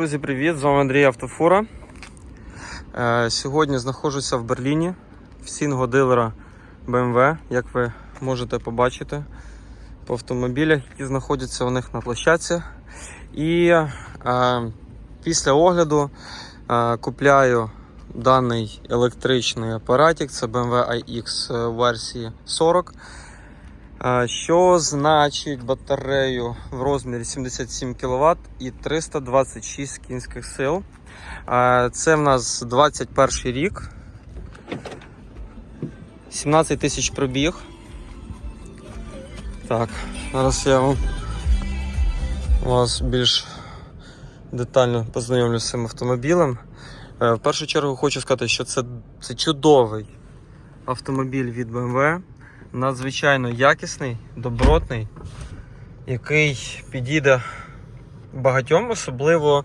Друзі, привіт! З вами Андрій Автофура. Е, Сьогодні знаходжуся в Берліні в сінго дилера BMW, як ви можете побачити по автомобілях, які знаходяться у них на площадці. І е, після огляду е, купляю даний електричний апаратик, це BMW iX версії 40. Що значить батарею в розмірі 77 кВт і 326 кінських сил. Це в нас 21 рік. 17 тисяч пробіг. Так, зараз я вам вас більш детально познайомлю з цим автомобілем. Е, В першу чергу хочу сказати, що це, це чудовий автомобіль від BMW надзвичайно якісний, добротний, який підійде багатьом, особливо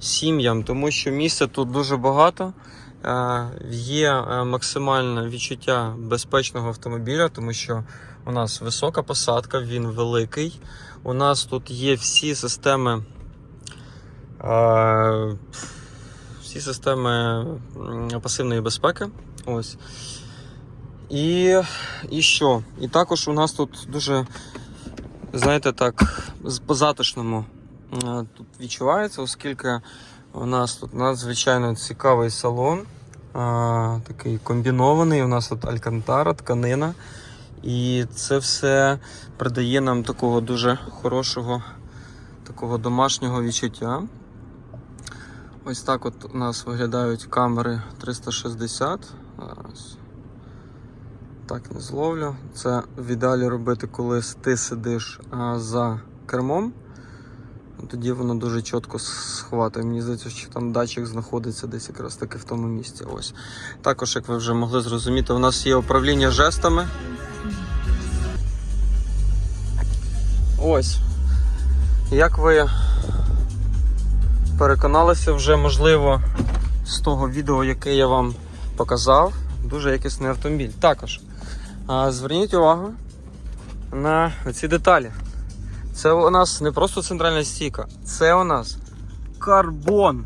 сім'ям, тому що місця тут дуже багато. Е, Є е, максимальне відчуття безпечного автомобіля, тому що у нас висока посадка, він великий. У нас тут є всі системи. е, Всі системи пасивної безпеки. Ось. І, і що? І також у нас тут дуже, знаєте, так, по-затишному е, тут відчувається, оскільки у нас тут надзвичайно цікавий салон, а, такий комбінований. У нас тут алькантара, тканина. І це все придає нам такого дуже хорошого, такого домашнього відчуття. Ось так от у нас виглядають камери 360. Зараз так не зловлю. Це в ідеалі робити, коли ти сидиш за кермом. Тоді воно дуже чітко схватує. Мені здається, що там датчик знаходиться десь якраз таки в тому місці. Ось. Також, як ви вже могли зрозуміти, у нас є управління жестами. Ось. Як ви переконалися вже, можливо, з того відео, яке я вам показав, дуже якісний автомобіль. Також зверніть увагу на ці деталі. Це у нас не просто центральна стійка, це у нас карбон.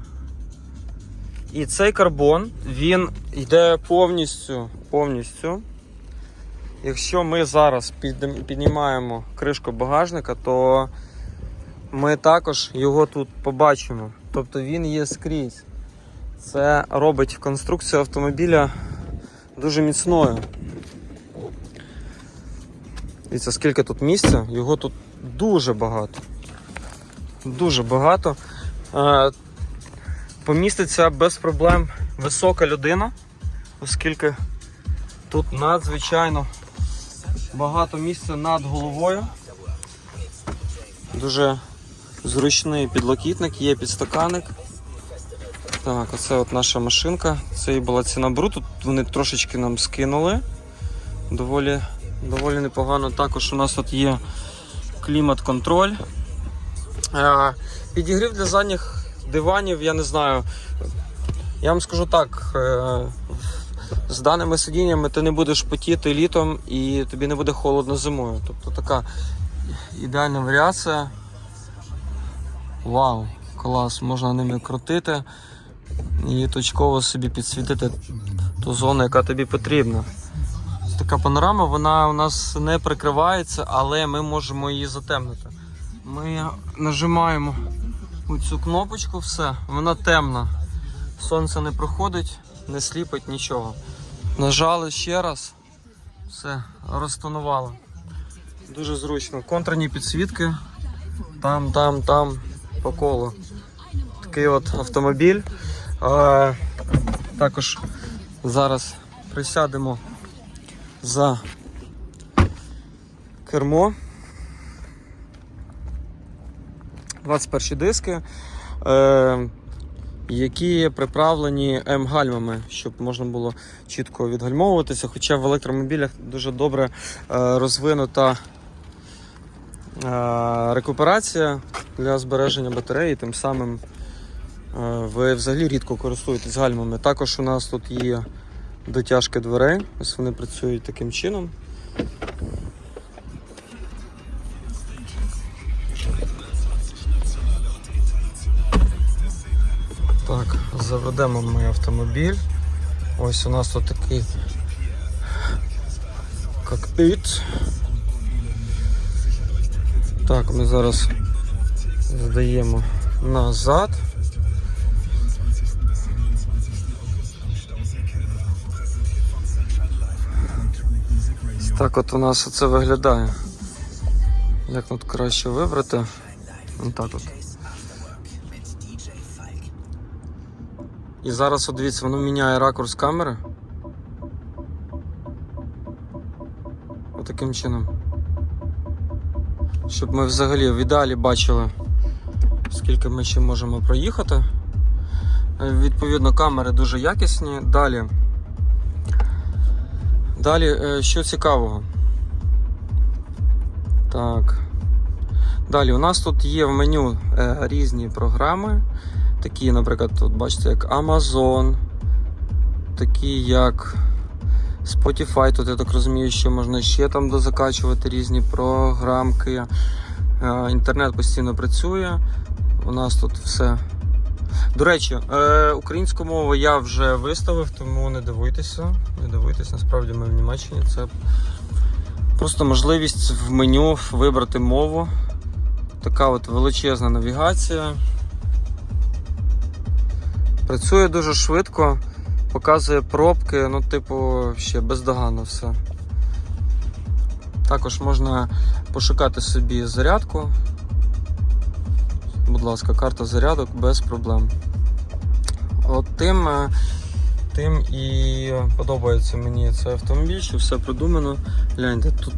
І цей карбон він йде повністю. повністю. Якщо ми зараз піднімаємо кришку багажника, то ми також його тут побачимо. Тобто він є скрізь. Це робить конструкцію автомобіля дуже міцною. Дивіться, скільки тут місця, його тут дуже багато. Дуже багато. Е, Поміститься без проблем висока людина, оскільки тут надзвичайно багато місця над головою. Дуже зручний підлокітник, є підстаканник. Так, оце от наша машинка. Це і була ціна бру. Тут вони трошечки нам скинули. Доволі, доволі непогано. Також у нас тут є клімат-контроль. Е, Підігрів для задніх диванів, я не знаю. Я вам скажу так. е, З даними сидіннями ти не будеш потіти літом і тобі не буде холодно зимою. Тобто така ідеальна варіація. Вау, клас, можна ними крутити і точково собі підсвітити ту зону, яка тобі потрібна. Така панорама, вона у нас не прикривається, але ми можемо її затемнити. Ми нажимаємо цю кнопочку, все, вона темна. Сонце не проходить, не сліпить нічого. Нажали ще раз, все, розтонувало. Дуже зручно. Контурні підсвітки. Там, там, там, по колу. Такий от автомобіль. Е, також зараз присядемо за кермо. 21 диски, е, які приправлені М-гальмами, щоб можна було чітко відгальмовуватися. Хоча в електромобілях дуже добре е, розвинута е, рекуперація для збереження батареї, тим самим е, ви взагалі рідко користуєтесь гальмами. Також у нас тут є дотяжки дверей, ось вони працюють таким чином. Так, заведемо ми автомобіль. Ось у нас тут такий кокпіт. Так, ми зараз здаємо назад. Так от у нас це виглядає. Як тут краще вибрати? Так от. І зараз, от дивіться, воно міняє ракурс камери. Отаким чином. Щоб ми взагалі в ідеалі бачили, скільки ми ще можемо проїхати. Е, Відповідно, камери дуже якісні. Далі. Далі, е, що цікавого? Так. Далі, у нас тут є в меню е, різні програми. Такі, наприклад, тут бачите, як Amazon, такі як Spotify. Тут я так розумію, що можна ще там дозакачувати різні програмки. Е, Інтернет постійно працює. У нас тут все. До речі, е, українську мову я вже виставив, тому не дивуйтеся. Не дивуйтесь, насправді ми в Німеччині. Це просто можливість в меню вибрати мову. Така от величезна навігація. Працює дуже швидко, показує пробки, ну, типу, ще бездоганно все. Також можна пошукати собі зарядку. Будь ласка, карта зарядок без проблем. От тим, е, тим і подобається мені цей автомобіль, що все продумано. Гляньте, тут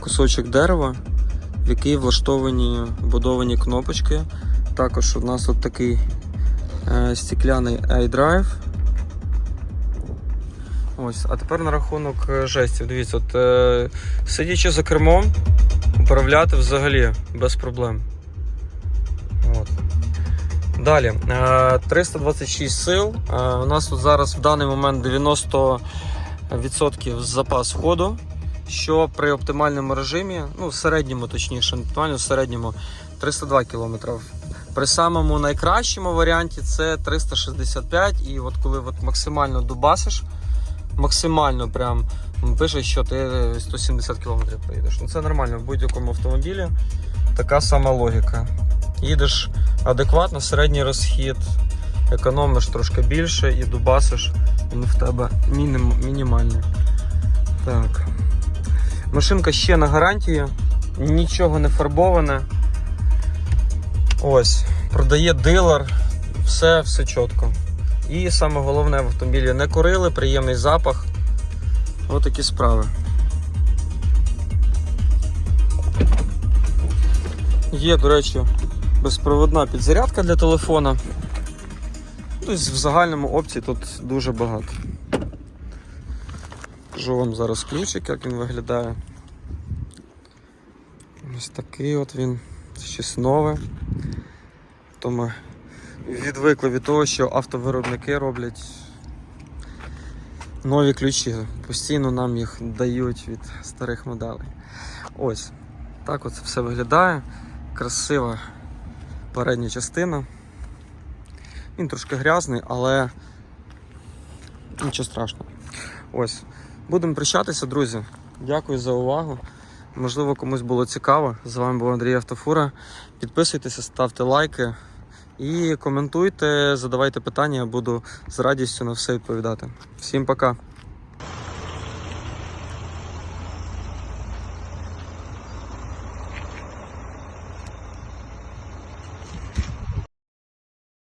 кусочок дерева, в який влаштовані вбудовані кнопочки. Також у нас от такий е, стекляний iDrive. Ось, а тепер на рахунок е, жестів. Дивіться, от, е, сидячи за кермом, управляти взагалі без проблем. От. Далі, е, 326 сил. Е, у нас тут зараз в даний момент 90% запас ходу, що при оптимальному режимі, ну в середньому точніше, не в середньому 302 км. При самому найкращому варіанті це 365, і от коли от максимально дубасиш, максимально прям пише, що ти 170 км поїдеш. Ну це нормально в будь-якому автомобілі. Така сама логіка. Їдеш адекватно, середній розхід, економиш трошки більше і дубасиш, він в тебе мінім, мінімальний. Так. Машинка ще на гарантії, нічого не фарбоване. Ось, продає дилер, все, все чітко. І саме головне в автомобілі не курили, приємний запах. Ось такі справи. Є, до речі, безпроводна підзарядка для телефона. Тобто в загальному опцій тут дуже багато. Покажу вам зараз ключик, як він виглядає. Ось такий от він, щось нове. То ми відвикли від того, що автовиробники роблять нові ключі. Постійно нам їх дають від старих моделей. Ось, так от все виглядає. Красива передня частина. Він трошки грязний, але нічого страшного. Ось. Будемо прощатися, друзі. Дякую за увагу. Можливо, комусь було цікаво. З вами був Андрій Автофура. Підписуйтеся, ставте лайки і коментуйте, задавайте питання, я буду з радістю на все відповідати. Всім пока!